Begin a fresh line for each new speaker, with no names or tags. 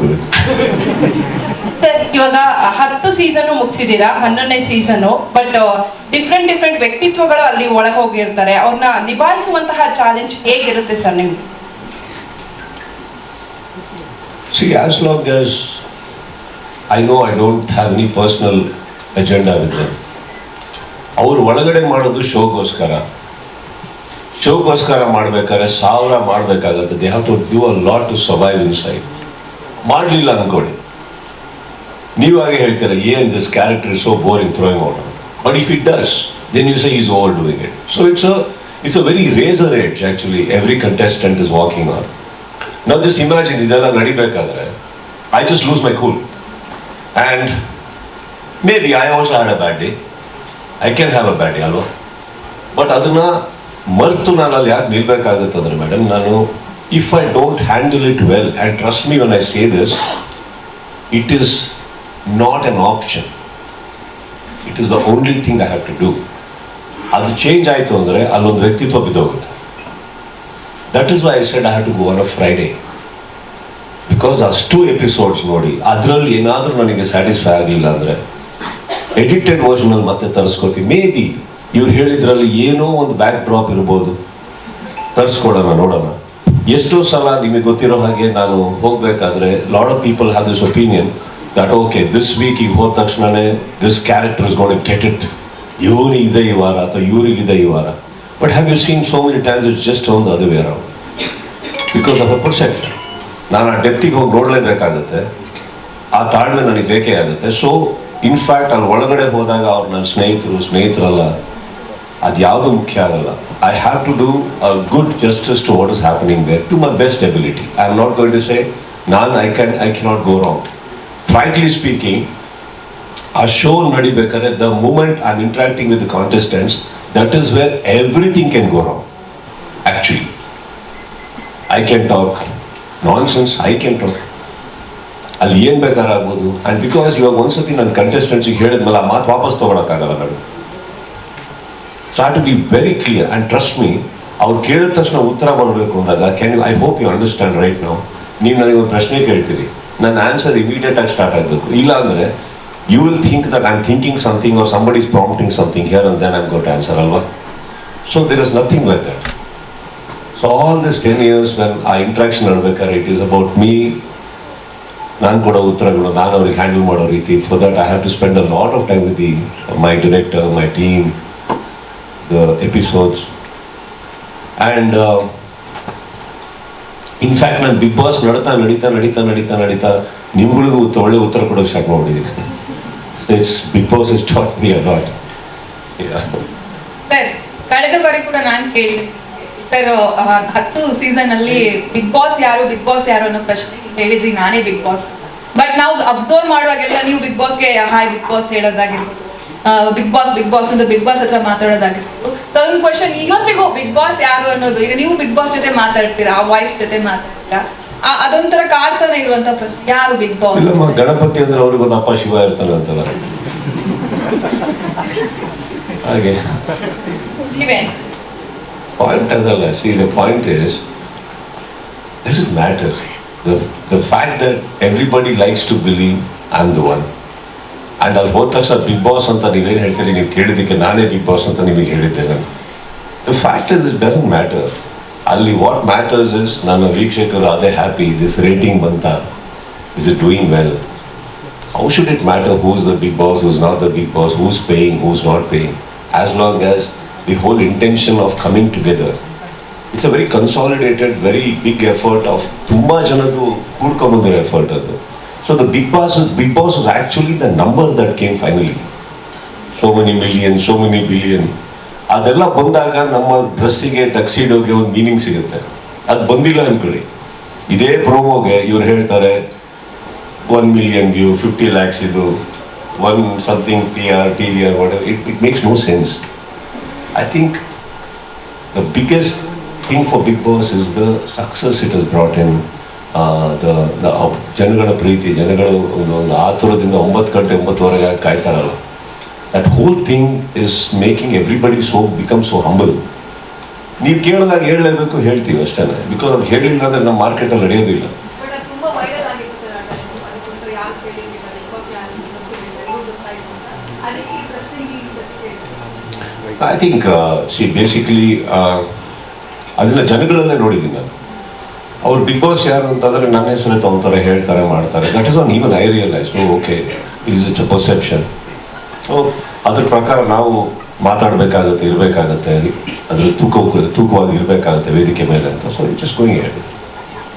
Good
sir ಇವಾಗ ಹತ್ತು season ಮುಗಿಸಿದೀರಾ ಹನ್ನೊಂದನೇ ಸೀಸನು ಬಟ್ ಡಿಫ್ರೆಂಟ್ ಡಿಫ್ರೆಂಟ್ ವ್ಯಕ್ತಿತ್ವಗಳು ಅಲ್ಲಿ ಒಳಗೆ ಹೋಗಿರ್ತಾರೆ. ಅವ್ರನ್ನ ನಿಭಾಯಿಸುವಂತಹ ಚಾಲೆಂಜ್ ಹೇಗಿರುತ್ತೆ ಸರ್ ನಿಮ್ಗೆ?
See, as long as I know I don't have any personal agenda with them, ಅವ್ರು ಒಳಗಡೆ ಮಾಡೋದು ಶೋಗೋಸ್ಕರ ಶೋಗೋಸ್ಕರ ಮಾಡ್ಬೇಕಾದ್ರೆ ಸಾವಿರ ಮಾಡಬೇಕಾಗತ್ತೆ. They have to do a lot to survive inside ಮಾಡಲಿಲ್ಲ ಅನ್ಕೊಳ್ಳಿ. ನೀವು ಹಾಗೆ ಹೇಳ್ತೀರ, ಏನ್ this character is so boring throwing out but if it does then you say is over doing it so it's a it's a very razor edge actually every contestant is walking on ನಾವು just imagine ಇದೆಲ್ಲ ನಡಿಬೇಕಾದ್ರೆ I just lose my cool and maybe I also had a bad day I can have a bad day ಅಲ್ವಾ? But ಅದನ್ನ ಮರ್ತು ನಾನು ಅಲ್ಲಿ ಯಾಕೆ ನಿಲ್ಬೇಕಾಗುತ್ತೆ ಅಂದ್ರೆ ಮೇಡಮ್ ನಾನು if I don't handle it well and trust me when I say this it is not an option it is the only thing I have to do ಅದು ಚೇಂಜ್ ಆಯಿತು ಅಂದರೆ ಅಲ್ಲೊಂದು ವ್ಯಕ್ತಿತ್ವ ಬಿದ್ದೋಗುತ್ತೆ. That is why I said I have to go on a Friday because ಅಷ್ಟು episodes ನೋಡಿ, ಅದರಲ್ಲಿ ಏನಾದರೂ ನನಗೆ ಸ್ಯಾಟಿಸ್ಫೈ ಆಗಲಿಲ್ಲ ಅಂದರೆ ಎಡಿಟೆಡ್ ವರ್ಷನಲ್ಲಿ ಮತ್ತೆ ತರಿಸ್ಕೊಳ್ತೀನಿ. ಮೇ ಬಿ ಇವ್ರು ಹೇಳಿದ್ರಲ್ಲಿ ಏನೋ ಒಂದು ಬ್ಯಾಕ್ ಡ್ರಾಪ್ ಇರ್ಬೋದು. ತರಿಸ್ಕೊಡೋಣ, ನೋಡೋಣ. ಎಷ್ಟೋ ಸಲ ನಿಮಗೆ ಗೊತ್ತಿರೋ ಹಾಗೆ ನಾನು ಹೋಗಬೇಕಾದ್ರೆ lot of people have this opinion that okay this week ಈಗ ಹೋದ ತಕ್ಷಣನೇ this character is get it ಇವನಿಗಿದೆ ಈ ವಾರ ಅಥವಾ ಇವ್ರಿಗಿದೆ ಈ ವಾರ. But have you seen so many times it's just ಒಂದು ಅದು where because of a perception ನಾನು ಆ ಡೆಪ್ತಿಗೆ ಹೋಗಿ ನೋಡಲೇಬೇಕಾಗುತ್ತೆ. ಆ ತಾಳ್ಮೆ ನನಗೆ ಬೇಕೇ ಆಗುತ್ತೆ. ಸೊ ಇನ್ಫ್ಯಾಕ್ಟ್ ಅಲ್ಲಿ ಒಳಗಡೆ ಹೋದಾಗ ಅವ್ರು ನನ್ನ ಸ್ನೇಹಿತರು, ಸ್ನೇಹಿತರಲ್ಲ ಅದು ಯಾವುದು ಮುಖ್ಯ ಆಗಲ್ಲ. I have to do a good justice to what is happening there to my best ability. I am not going to say, ನಾನು I, can, I cannot go wrong. Frankly speaking, a show Nadibekare, the interacting with um interacting with contestants that is where everything can can wrong i can talk sense I can talk ಅಲ್ಲಿ ಏನು ಬೇಕಾದ್ರೆ ಆಗ್ಬೋದು and because ಇವಾಗ ಒಂದ್ಸತಿ ನನ್ನ ಕಂಟೆಸ್ಟೆಂಟ್ಸಿಗೆ ಹೇಳಿದ್ಮೇಲೆ ಆ ಮಾತು ವಾಪಸ್ ತೊಗೊಳಕ್ಕಾಗಲ್ಲ ನಾನು so to be very clear and trust me ಅವ್ರು ಕೇಳಿದ ತಕ್ಷಣ ಉತ್ತರ ಬರಬೇಕು ಅಂದಾಗ can you I hope you understand right ನಾವು ನೀವು ನನಗೆ ಒಂದು ಪ್ರಶ್ನೆ ಕೇಳ್ತೀರಿ. ನನ್ನ ಆನ್ಸರ್ ಇಮಿಡಿಯೇಟ್ ಆಗಿ ಸ್ಟಾರ್ಟ್ ಆಗಬೇಕು. ಇಲ್ಲ ಅಂದರೆ you will think that I thinking something or somebody is prompting something here and then I'm got answer ಅಲ್ವಾ? So there is nothing like that so all this ten years when ಆ interaction ನಡ್ಬೇಕಾದ್ರೆ it is about me ನಾನು ಕೊಡೋ ಉತ್ತರಗಳು, ನಾನು ಅವ್ರಿಗೆ handle ಮಾಡೋ ರೀತಿ. For that I have to spend a lot of time with my director my team the episodes and in fact ನಾನು ಬಿಗ್ ಬಾಸ್ ನಡೀತಾ ನಡೀತಾ ನಡೀತಾ ನಡೀತಾ ನಡೀತಾ ನಿಮ್ಗಳಿಗೂ ಒಳ್ಳೆ ಉತ್ತರ ಕೊಡೋಕೆ ಸ್ಟಾರ್ಟ್ ಮಾಡಿದ್ದೀನಿ it's Bigg Boss is taught me a lot
sir ಕಳೆದ ಬಾರಿ ಕೂಡ ನಾನು ಕೇಳಿದೆ. ಸರ್ ಹತ್ತು ಸೀಸನ್ ಅಲ್ಲಿ ಬಿಗ್ ಬಾಸ್ ಯಾರು ಬಿಗ್ ಬಾಸ್ ಯಾರು ಅನ್ನೋ ಪ್ರಶ್ನೆ ಹೇಳಿದ್ರಿ, ನಾನೇ ಬಿಗ್ ಬಾಸ್ ಬಟ್ ನಾವು ಅಬ್ಸರ್ವ್ ಮಾಡುವಾಗೆಲ್ಲ ನೀವು ಬಿಗ್ ಬಾಸ್ಗೆ ಹಾಯ್ ಬಿಗ್ ಬಾಸ್ ಹೇಳೋದಾಗಿರ್ಬೋದು. ಬಿಗ್ ಬಾಸ್ ಬಿಗ್ ಬಾಸ್ ಅಂತ ಬಿಗ್ ಬಾಸ್ ಹತ್ರ ಮಾತಾಡೋದಾಗಿರ್ಬೋದು. ಒಂದು ಕ್ವಶನ್ ಇವತ್ತಿಗೂ ಬಿಗ್ ಬಾಸ್ ಯಾರು ಅನ್ನೋದು. ಈಗ ನೀವು ಬಿಗ್ ಬಾಸ್ ಜೊತೆ ಮಾತಾಡ್ತೀರಾ ಆ ವಾಯ್ಸ್ ಜೊತೆ ಮಾತಾಡ್ತೀರಾ? ಆ- ಅದೊಂಥರ ಕಾಡ್ತಾನೆ ಇರುವಂತ ಪ್ರಶ್ನೆ. ಯಾರು ಬಿಗ್ ಬಾಸ್
ಗಣಪತಿ ಅಂದ್ರೆ ಅವ್ರಿಗೊಂದು ಅಪ್ಪ ಶಿವ ಇರ್ತಾನೆ ಅಂತಲ್ಲ ಹಾಗೆ.
ನೀವೇ?
ಪಾಯಿಂಟ್ ಅದಲ್ಲ see the point is is matter the fact that everybody likes to believe I am the one and ಅಲ್ಲಿ ಹೋದ ತಕ್ಷಣ ಬಿಗ್ ಬಾಸ್ ಅಂತ ನೀವೇನು ಹೇಳ್ತೀರಿ ನೀವು ಕೇಳಿದ್ದಕ್ಕೆ ನಾನೇ ಬಿಗ್ ಬಾಸ್ ಅಂತ ನಿಮಗೆ ಹೇಳಿದ್ದೆ ನಾನು the fact is it doesn't matter ಅಲ್ಲಿ ವಾಟ್ ಮ್ಯಾಟರ್ಸ್ ಇಸ್ ನನ್ನ ವೀಕ್ಷಕರು ಅದೇ ಹ್ಯಾಪಿ ದಿಸ್ ರೇಟಿಂಗ್ ಬಂತ is it doing well how should it matter who's the big boss, who's not the big boss, who's paying, who's not paying, as long as the whole intention of coming together. It's a very consolidated, very big effort of ತುಂಬಾ ಜನದು ಕೂಡ್ಕೊಂಬಂದಿರೋ effort ಅದು so the Bigg Boss Bigg Boss is actually the number that came finally. So many million so many billion ಅದೆಲ್ಲ ಬಂದಾಗ ನಮ್ಮ ಡ್ರೆಸ್ಸಿಗೆ ಟಕ್ಸಿಡೋಗೆ ಒಂದು meaning ಸಿಗುತ್ತೆ. ಅದು ಬಂದಿಲ್ಲ ಅನ್ಕೊಳ್ಳಿ ಇದೇ ಪ್ರೋಮೋಗೆ ಇವ್ರು ಹೇಳ್ತಾರೆ one million view fifty lakhs ಇದು one something P R T V R what it it makes no sense I think the biggest thing for Bigg Boss is the success it is brought in ಜನಗಳ ಪ್ರೀತಿ ಜನಗಳು ಒಂದು ಆತುರದಿಂದ ಒಂಬತ್ತು ಗಂಟೆ ಒಂಬತ್ತುವರೆಗೆ ಕಾಯ್ತಾರಲ್ಲ that whole thing is making everybody so become so humble ನೀವು ಕೇಳಿದಾಗ ಹೇಳಲೇಬೇಕು ಹೇಳ್ತೀವಿ ಅಷ್ಟೇ ಬಿಕಾಸ್ ಅದು ಹೇಳಿಲ್ಲ ಅಂದರೆ ನಮ್ಮ ಮಾರ್ಕೆಟಲ್ಲಿ ನಡೆಯೋದಿಲ್ಲ ಐ ಥಿಂಕ್ ಸಿ ಬೇಸಿಕಲಿ ಅದನ್ನ ಜನಗಳಲ್ಲೇ ನೋಡಿದ್ದೀನಿ ನಾನು. ಅವ್ರು ಬಿಗ್ ಬಾಸ್ ಯಾರು ಅಂತಂದ್ರೆ ನನ್ನ ಹೆಸರೇ ತಗೊಂತಾರೆ, ಹೇಳ್ತಾರೆ, ಮಾಡ್ತಾರೆ. That is one even I realise okay is it's a perception so ಅದ್ರ ಪ್ರಕಾರ ನಾವು ಮಾತಾಡಬೇಕಾಗತ್ತೆ, ಇರಬೇಕಾಗತ್ತೆ ಅದ್ರ ತೂಕ, ತೂಕವಾಗಿ ಇರಬೇಕಾಗತ್ತೆ ವೇದಿಕೆ ಮೇಲೆ ಅಂತ. ಸೊ ಇಟ್ ಇಸ್ ಗೋಯಿಂಗ್ ಹೇಳಿ